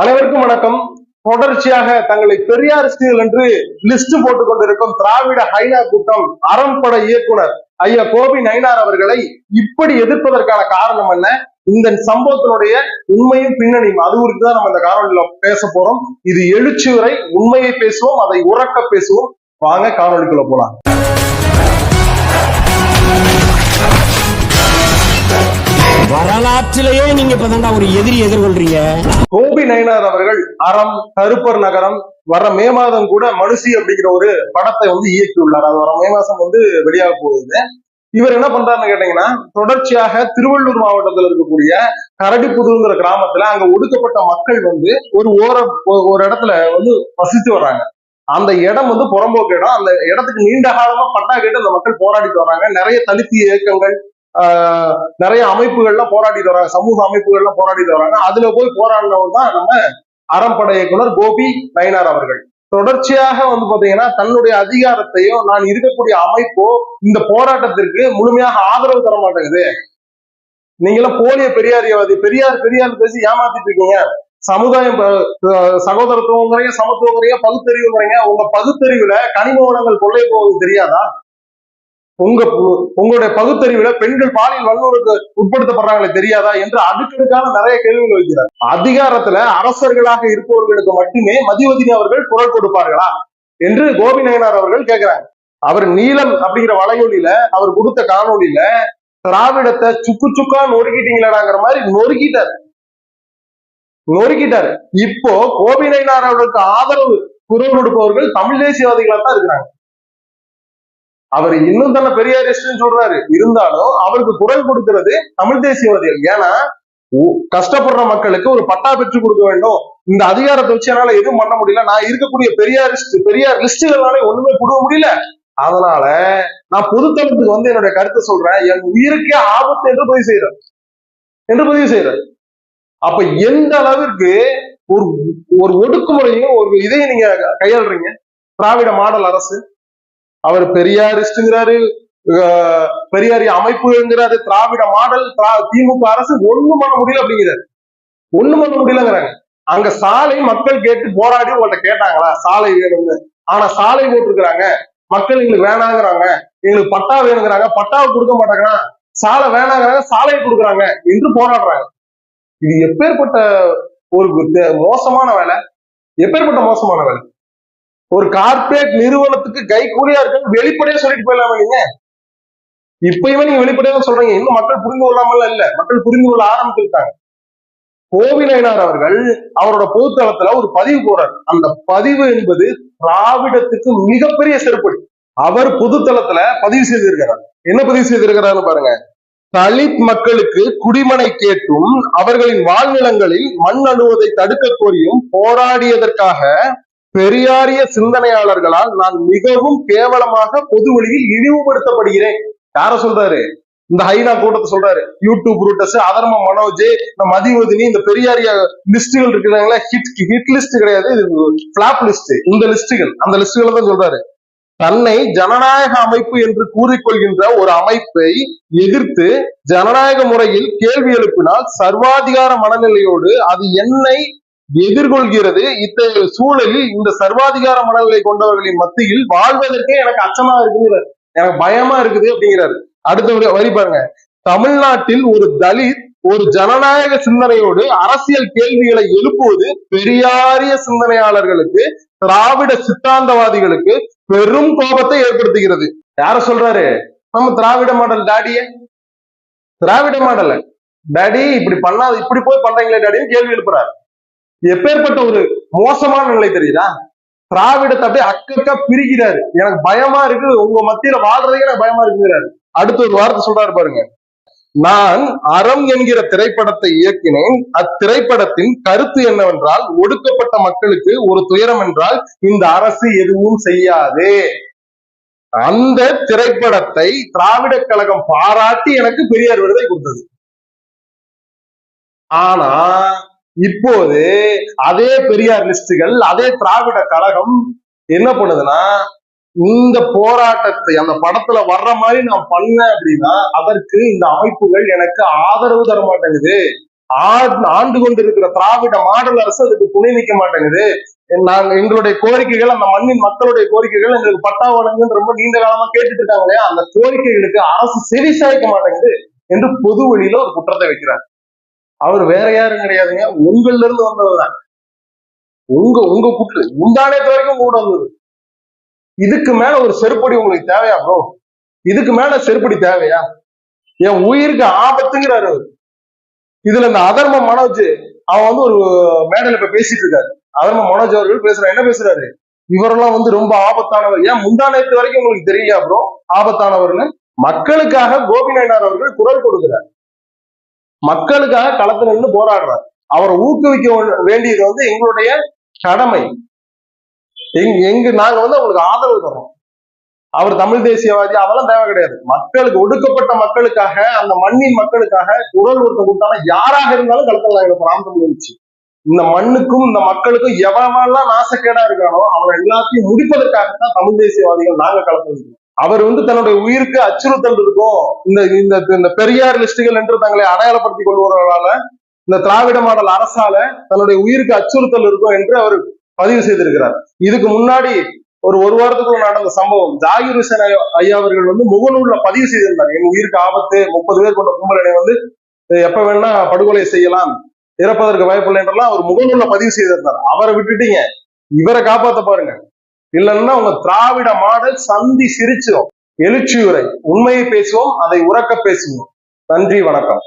அனைவருக்கும் வணக்கம். தொடர்ச்சியாக தங்களை பெரியாரிஸ்டுகள் என்று லிஸ்ட் போட்டுக் கொண்டிருக்கும் திராவிட ஹைனா கூட்டம் அறம்பட இயக்குனர் ஐயா கோபி நயினார் அவர்களை இப்படி எதிர்ப்பதற்கான காரணம் என்ன? இந்த சம்பவத்தினுடைய உண்மையும் பின்னணியும் அது குறித்து தான் நம்ம இந்த காணொலியில பேச போறோம். இது எழுச்சி உரை உண்மையை பேசுவோம் அதை உறக்க பேசுவோம். வாங்க காணொலிக்குள்ள போலாம். வரலாற்றிலேயே நீங்க இப்பதான்டா ஒரு எதிரி எதிர்கொள்றீங்க. கோபி நயனார் அவர்கள் அறம் கருப்பர் நகரம் வர மே மாதம் கூட மனுஷி அப்படிங்கிற ஒரு படத்தை வந்து இயக்கியுள்ளார். அது வர மே மாசம் வந்து வெளியாக போகுது. இவர் என்ன பண்றாருன்னு கேட்டீங்கன்னா தொடர்ச்சியாக திருவள்ளூர் மாவட்டத்தில் இருக்கக்கூடிய கரடிப்புதூங்கிற கிராமத்துல அங்க ஒடுக்கப்பட்ட மக்கள் வந்து ஒரு ஓர ஒ- ஒரு இடத்துல வந்து வசித்து வர்றாங்க. அந்த இடம் வந்து புறம்போக்கு இடம். அந்த இடத்துக்கு நீண்ட காலமா பட்டா கேட்டு அந்த மக்கள் போராடிட்டு வர்றாங்க. நிறைய தலித்து இயக்கங்கள் நிறைய அமைப்புகள்லாம் போராடிட்டு வராங்க சமூக அமைப்புகள்லாம் போராடிட்டு வராங்க அதுல போய் போராடினவர் தான் நம்ம அறம்படை இயக்குனர் கோபி நயினார் அவர்கள். தொடர்ச்சியாக வந்து பாத்தீங்கன்னா தன்னுடைய அதிகாரத்தையும் நான் இருக்கக்கூடிய அமைப்போ இந்த போராட்டத்திற்கு முழுமையாக ஆதரவு தர மாட்டேங்குது. நீங்களாம் போலிய பெரியாரியவாதி. பெரியார் பெரியார் பேசி ஏமாத்திட்டு இருக்கீங்க. சமுதாயம் சகோதரத்துவங்கிறீங்க சமத்துவங்கிறீங்க பகுத்தறிவுங்கிறீங்க உங்க பகுத்தறிவுல கனிம வளங்கள் கொள்ளை போவது தெரியாதா? உங்க உங்களுடைய பகுத்தறிவுல பெண்கள் பாலியல் வல்லூருக்கு உட்படுத்தப்படுறாங்களே தெரியாதா என்று அடுக்கடுக்கான நிறைய கேள்விகள் வைக்கிறார். அதிகாரத்துல அரசர்களாக இருப்பவர்களுக்கு மட்டுமே மதிவதினி அவர்கள் குரல் கொடுப்பார்களா என்று கோபி நயனார் அவர்கள் கேட்கிறாங்க அவர் நீலம் அப்படிங்கிற வலையொலியில அவர் கொடுத்த காணொளியில திராவிடத்தை சுக்கு சுக்கா நொறுக்கிட்டீங்களாங்கிற மாதிரி நொறுக்கிட்டார். நொறுக்கிட்டார். இப்போ கோபி நயனார் அவர்களுக்கு ஆதரவு குரல் கொடுப்பவர்கள் தமிழ் தேசியவாதிகளா தான் இருக்கிறாங்க. அவர் இன்னும் தன்னை பெரியாரிஸ்ட்னு சொல்றாரு. இருந்தாலும் அவருக்கு குரல் கொடுக்கிறது தமிழ் தேசியவாதிகள். ஏன்னா உ- கஷ்டப்படுற மக்களுக்கு ஒரு பட்டா பெற்று கொடுக்க வேண்டும். இந்த அதிகாரத்தை வச்சு என்னால எதுவும் பண்ண முடியல. நான் இருக்கக்கூடிய பெரியாரிஸ்ட் பெரியார் லிஸ்டுகள்னால ஒண்ணுமே கொடுக்க முடியல. அதனால நான் பொதுத்தளத்துக்கு வந்து என்னுடைய கருத்தை சொல்றேன். என் உயிருக்கே ஆபத்து என்று பதிவு செய்யறேன் என்று பதிவு செய்யறேன் அப்ப எந்த அளவிற்கு ஒரு ஒரு ஒடுக்குமுறையும் ஒரு இதையும் நீங்க கையாளுறீங்க? திராவிட மாடல் அரசு அவர் பெரியாரிஸ்டுங்கிறாரு பெரியாரி அமைப்புங்கிறாரு திராவிட மாடல் திரா- திமுக அரசு ஒண்ணும் பண்ண முடியல அப்படிங்கிறாரு. ஒண்ணும் பண்ண முடியலங்கிறாங்க. அங்க சாலை மக்கள் கேட்டு போராடி உங்கள்ட்ட கேட்டாங்களா? சாலை வேணும்னு. ஆனா சாலை போட்டிருக்கிறாங்க. மக்கள் எங்களுக்கு வேணாங்கிறாங்க. எங்களுக்கு பட்டா வேணுங்கிறாங்க. பட்டாவை கொடுக்க மாட்டாங்கன்னா சாலை வேணாங்கிறாங்க. சாலையை கொடுக்குறாங்க என்று போராடுறாங்க. இது எப்பேற்பட்ட ஒரு மோசமான வேலை? எப்பேற்பட்ட மோசமான வேலை? ஒரு கார்பரேட் நிறுவனத்துக்கு கை கூலியா இருக்கு வெளிப்படையா சொல்லிட்டு போயிடலாமா நீங்க? இப்பயுமே நீங்க வெளிப்படையா சொல்றீங்க. இன்னும் மக்கள் புரிந்து கொள்ளாமல் இல்ல. மக்கள் புரிந்து கொள்ள ஆரம்பிச்சிருக்காங்க. கோவி நயனார் அவர்கள் அவரோட பொதுத்தளத்துல ஒரு பதிவு போறார். அந்த பதிவு என்பது திராவிடத்துக்கு மிகப்பெரிய செருப்படி அவர் பொதுத்தளத்துல பதிவு செய்திருக்கிறார். என்ன பதிவு செய்திருக்கிறார்னு பாருங்க. தலித் மக்களுக்கு குடிமனை கேட்டும் அவர்களின் வாழ்நிலங்களில் மண் அணுவதை தடுக்க கோரியும் போராடியதற்காக பெரியாரிய சிந்தனையாளர்களால் நான் மிகவும் கேவலமாக பொது வழியில் இழிவுபடுத்தப்படுகிறேன். யார சொல்றாரு? இந்த ஹைனா கூட்டத்தை சொல்றாரு. யூடியூப் ரூட்டஸ் அதர்ம மனோஜ் இந்த மதிவதினி இந்த பெரியாரிய லிஸ்டுகள் இருக்கிறாங்களா ஹிட் ஹிட் லிஸ்ட் கிடையாது இது பிளாப் லிஸ்ட் இந்த லிஸ்டுகள் அந்த லிஸ்டுகளை தான் சொல்றாரு. தன்னை ஜனநாயக அமைப்பு என்று கூறிக்கொள்கின்ற ஒரு அமைப்பை எதிர்த்து ஜனநாயக முறையில் கேள்வி எழுப்பினால் சர்வாதிகார மனநிலையோடு அது என்னை எதிர்கொள்கிறது. இத்தகைய சூழலில் இந்த சர்வாதிகார மனநிலை கொண்டவர்களின் மத்தியில் வாழ்வதற்கே எனக்கு அச்சமா இருக்குங்கிறார். எனக்கு பயமா இருக்குது அப்படிங்கிறாரு. அடுத்த வரி- வரி பாருங்க. தமிழ்நாட்டில் ஒரு தலித் ஒரு ஜனநாயக சிந்தனையோடு அரசியல் கேள்விகளை எழுப்புவது பெரியாரிய சிந்தனையாளர்களுக்கு திராவிட சித்தாந்தவாதிகளுக்கு பெரும் கோபத்தை ஏற்படுத்துகிறது. யார சொல்றாரு? நம்ம திராவிட மாடல் டாடிய? திராவிட மாடல். டாடி இப்படி பண்ணாது இப்படி போய் பண்றீங்களே டாடின்னு கேள்வி எழுப்புறாரு. எப்பேற்பட்ட ஒரு மோசமான நிலை தெரியுதா? திராவிடத்தை அப்படியே அக்கக்கா பிரிக்கிறாரு. எனக்கு பயமா இருக்கு உங்க மத்தியில வாழ்றதுக்கு எனக்கு பயமா இருக்குங்கிறாரு. அடுத்த ஒரு வார்த்தை சொல்றாரு பாருங்க. நான் அறம் என்கிற திரைப்படத்தை இயக்கினேன். அத்திரைப்படத்தின் கருத்து என்னவென்றால் ஒடுக்கப்பட்ட மக்களுக்கு ஒரு துயரம் என்றால் இந்த அரசு எதுவும் செய்யாது. அந்த திரைப்படத்தை திராவிட கழகம் பாராட்டி எனக்கு பெரியார் விருதை கொடுத்தது. ஆனா இப்போது அதே பெரியார் லிஸ்டுகள் அதே திராவிட கழகம் என்ன பண்ணுதுன்னா இந்த போராட்டத்தை அந்த படத்துல வர்ற மாதிரி நான் பண்ணேன் அப்படின்னா அதற்கு இந்த அமைப்புகள் எனக்கு ஆதரவு தர மாட்டேங்குது. ஆண்டு ஆண்டு கொண்டிருக்கிற திராவிட மாடல் அரசு அதுக்கு துணை நிற்க மாட்டேங்குது. நாங்க எங்களுடைய கோரிக்கைகள் அந்த மண்ணின் மக்களுடைய கோரிக்கைகள் எங்களுக்கு பட்டா வழங்குன்னு ரொம்ப நீண்ட காலமா கேட்டுட்டு இருக்காங்க இல்லையா? அந்த கோரிக்கைகளுக்கு அரசு செவி சாய்க்க மாட்டேங்குது என்று பொது வழியில ஒரு குற்றத்தை வைக்கிறார். அவர் வேற யாரும் கிடையாதுங்க. உங்கள்ல இருந்து வந்ததுதான் உங்க உங்க குற்று முந்தானே வரைக்கும் கூட வந்தது. இதுக்கு மேல ஒரு செருப்படி உங்களுக்கு தேவையா ப்ரோ இதுக்கு மேல செருப்படி தேவையா? என் உயிருக்கு ஆபத்துங்கிறாரு அவரு. இதுல இந்த அதர்ம மனோஜ் அவன் வந்து ஒரு மேடையில இப்ப பேசிட்டு இருக்காரு. அதர்ம மனோஜ் அவர்கள் பேசுறாரு என்ன பேசுறாரு? இவரெல்லாம் வந்து ரொம்ப ஆபத்தானவர். ஏன் முந்தா நேத்து வரைக்கும் உங்களுக்கு தெரியலையா ப்ரோ ஆபத்தானவர்னு மக்களுக்காக கோபி நாயனார் அவர்கள் குரல் கொடுக்கிறார். மக்களுக்காக களத்துல நின்று போராடுறார். அவரை ஊக்குவிக்க வேண்டியது வந்து எங்களுடைய கடமை. எங்க எங்க நாங்க வந்து அவங்களுக்கு ஆதரவு தரோம் அவர் தமிழ் தேசியவாதி அதெல்லாம் தேவை கிடையாது. மக்களுக்கு ஒடுக்கப்பட்ட மக்களுக்காக அந்த மண்ணின் மக்களுக்காக குரல் ஒருத்தர் கொடுத்தாலும் யாராக இருந்தாலும் களத்தில் நாங்கள் பிராந்தம் இருந்துச்சு இந்த மண்ணுக்கும் இந்த மக்களுக்கும் எவனெல்லாம் நாசக்கேடா இருக்கானோ அவன் எல்லாத்தையும் முடிப்பதற்காகத்தான் தமிழ் தேசியவாதிகள் நாங்க களத்தில் இருக்கோம். அவர் வந்து தன்னுடைய உயிருக்கு அச்சுறுத்தல் இருக்கும். இந்த இந்த இந்த பெரியார் லிஸ்டுகள் என்று தங்களை அடையாளப்படுத்திக் கொள்வதால இந்த திராவிட மாடல் அரசால தன்னுடைய உயிருக்கு அச்சுறுத்தல் இருக்கும் என்று அவர் பதிவு செய்திருக்கிறார். இதுக்கு முன்னாடி ஒரு ஒரு வாரத்துக்கு நடந்த சம்பவம். ஜாகிர் ஹுசேன் ஐயா- அவர்கள் வந்து முகநூல்ல பதிவு செய்திருந்தார். என் உயிருக்கு ஆபத்து முப்பது பேர் கொண்ட கும்பலனை வந்து எப்ப வேணா படுகொலை செய்யலாம் இறப்பதற்கு வாய்ப்பில்லை என்றெல்லாம் அவர் முகநூல்ல பதிவு செய்திருந்தார். அவரை விட்டுட்டீங்க. இவரை காப்பாத்த பாருங்க. இல்லைன்னா உங்க திராவிட மாடல் சந்தி சிரிச்சிடும் எழுச்சி உரை உண்மையை பேசுவோம் அதை உறக்க பேசுவோம். நன்றி வணக்கம்.